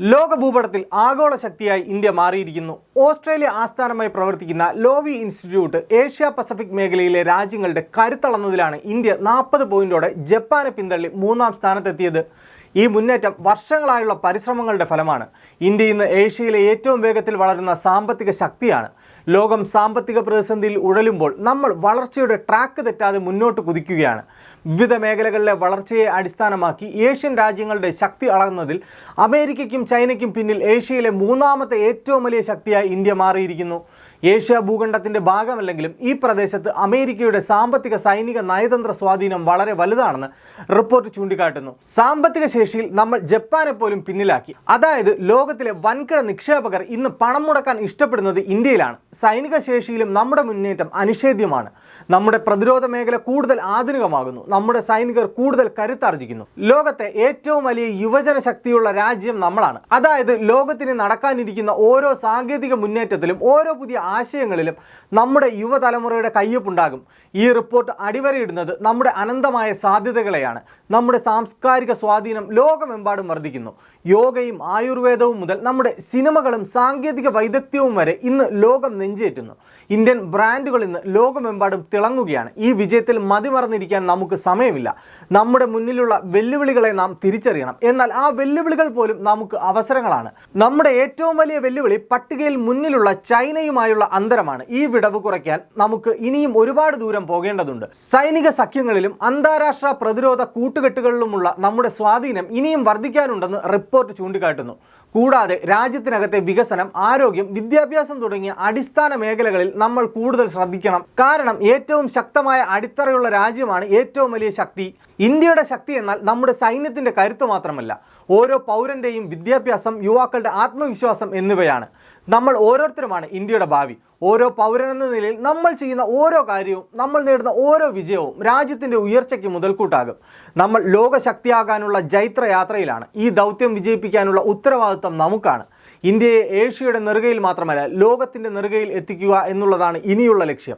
ലോക ഭൂപടത്തിൽ ആഗോള ശക്തിയായി ഇന്ത്യ മാറിയിരിക്കുന്നു. ഓസ്ട്രേലിയ ആസ്ഥാനമായി പ്രവർത്തിക്കുന്ന ലോവി ഇൻസ്റ്റിറ്റ്യൂട്ട് ഏഷ്യ പസഫിക് മേഖലയിലെ രാജ്യങ്ങളുടെ കരുത്തളന്നതിലാണ് ഇന്ത്യ നാൽപ്പത് പോയിന്റോടെ ജപ്പാനെ പിന്തള്ളി മൂന്നാം സ്ഥാനത്തെത്തിയത്. ഈ മുന്നേറ്റം വർഷങ്ങളായുള്ള പരിശ്രമങ്ങളുടെ ഫലമാണ്. ഇന്ത്യ ഇന്ന് ഏഷ്യയിലെ ഏറ്റവും വേഗത്തിൽ വളരുന്ന സാമ്പത്തിക ശക്തിയാണ്. ലോകം സാമ്പത്തിക പ്രതിസന്ധിയിൽ ഉഴലുമ്പോൾ നമ്മൾ വളർച്ചയുടെ ട്രാക്ക് തെറ്റാതെ മുന്നോട്ട് കുതിക്കുകയാണ്. വിവിധ മേഖലകളിലെ വളർച്ചയെ അടിസ്ഥാനമാക്കി ഏഷ്യൻ രാജ്യങ്ങളുടെ ശക്തി അളന്നതിൽ അമേരിക്കയ്ക്കും ചൈനയ്ക്കും പിന്നിൽ ഏഷ്യയിലെ മൂന്നാമത്തെ ഏറ്റവും വലിയ ശക്തിയായി ഇന്ത്യ മാറിയിരിക്കുന്നു. ഏഷ്യ ഭൂഖണ്ഡത്തിന്റെ ഭാഗമല്ലെങ്കിലും ഈ പ്രദേശത്ത് അമേരിക്കയുടെ സാമ്പത്തിക സൈനിക നയതന്ത്ര സ്വാധീനം വളരെ വലുതാണെന്ന് റിപ്പോർട്ട് ചൂണ്ടിക്കാട്ടുന്നു. സാമ്പത്തിക ശേഷിയിൽ നമ്മൾ ജപ്പാനെ പോലും പിന്നിലാക്കി. അതായത് ലോകത്തിലെ വൻകിട നിക്ഷേപകർ ഇന്ന് പണം മുടക്കാൻ ഇഷ്ടപ്പെടുന്നത് ഇന്ത്യയിലാണ്. സൈനിക ശേഷിയിലും നമ്മുടെ മുന്നേറ്റം അനിഷേധ്യമാണ്. നമ്മുടെ പ്രതിരോധ മേഖല കൂടുതൽ ആധുനികമാകുന്നു. നമ്മുടെ സൈനികർ കൂടുതൽ കരുത്താർജിക്കുന്നു. ലോകത്തെ ഏറ്റവും വലിയ യുവജന ശക്തിയുള്ള രാജ്യം നമ്മളാണ്. അതായത് ലോകത്തിന് നടക്കാനിരിക്കുന്ന ഓരോ സാങ്കേതിക മുന്നേറ്റത്തിലും ഓരോ പുതിയ ആശയങ്ങളിലും നമ്മുടെ യുവതലമുറയുടെ കയ്യൊപ്പുണ്ടാകും. ഈ റിപ്പോർട്ട് അടിവരയിടുന്നത് നമ്മുടെ അനന്തമായ സാധ്യതകളെയാണ്. നമ്മുടെ സാംസ്കാരിക സ്വാധീനം ലോകമെമ്പാടും വർദ്ധിക്കുന്നു. യോഗയും ആയുർവേദവും മുതൽ നമ്മുടെ സിനിമകളും സാങ്കേതിക വൈദഗ്ധ്യവും വരെ ഇന്ന് ലോകം നെഞ്ചേറ്റുന്നു. ഇന്ത്യൻ ബ്രാൻഡുകൾ ഇന്ന് ലോകമെമ്പാടും തിളങ്ങുകയാണ്. ഈ വിജയത്തിൽ മതിമറന്നിരിക്കാൻ നമുക്ക് സമയമില്ല. നമ്മുടെ മുന്നിലുള്ള വെല്ലുവിളികളെ നാം തിരിച്ചറിയണം. എന്നാൽ ആ വെല്ലുവിളികൾ പോലും നമുക്ക് അവസരങ്ങളാണ്. നമ്മുടെ ഏറ്റവും വലിയ വെല്ലുവിളി പട്ടികയിൽ മുന്നിലുള്ള ചൈനയുമായുള്ള അന്തരമാണ് ഈ വിടവ് കുറയ്ക്കാൻ നമുക്ക് ഇനിയും ഒരുപാട് ദൂരം പോകേണ്ടതുണ്ട്. സൈനിക സഖ്യങ്ങളിലും അന്താരാഷ്ട്ര പ്രതിരോധ കൂട്ടുകെട്ടുകളിലുമുള്ള നമ്മുടെ സ്വാധീനം ഇനിയും വർദ്ധിക്കാനുണ്ടെന്ന് റിപ്പോർട്ട് ചൂണ്ടിക്കാട്ടുന്നു. കൂടാതെ രാജ്യത്തിനകത്തെ വികസനം ആരോഗ്യം വിദ്യാഭ്യാസം തുടങ്ങിയ അടിസ്ഥാന മേഖലകളിൽ നമ്മൾ കൂടുതൽ ശ്രദ്ധിക്കണം. കാരണം ഏറ്റവും ശക്തമായ അടിത്തറയുള്ള രാജ്യമാണ് ഏറ്റവും വലിയ ശക്തി. ഇന്ത്യയുടെ ശക്തി എന്നാൽ നമ്മുടെ സൈന്യത്തിന്റെ കരുത്ത് മാത്രമല്ല ഓരോ പൗരന്റെയും വിദ്യാഭ്യാസം യുവാക്കളുടെ ആത്മവിശ്വാസം എന്നിവയാണ്. നമ്മൾ ഓരോരുത്തരുമാണ് ഇന്ത്യയുടെ ഭാവി. ഓരോ പൗരനെന്ന നിലയിൽ നമ്മൾ ചെയ്യുന്ന ഓരോ കാര്യവും നമ്മൾ നേടുന്ന ഓരോ വിജയവും രാജ്യത്തിന്റെ ഉയർച്ചയ്ക്ക് മുതൽക്കൂട്ടാകും. നമ്മൾ ലോകശക്തിയാകാനുള്ള ജൈത്രയാത്രയിലാണ്. ഈ ദൗത്യം വിജയിപ്പിക്കാനുള്ള ഉത്തരവാദിത്വം നമുക്കാണ്. ഇന്ത്യയെ ഏഷ്യയുടെ നെറുകയിൽ മാത്രമല്ല ലോകത്തിന്റെ നെറുകയിൽ എത്തിക്കുക എന്നുള്ളതാണ് ഇനിയുള്ള ലക്ഷ്യം.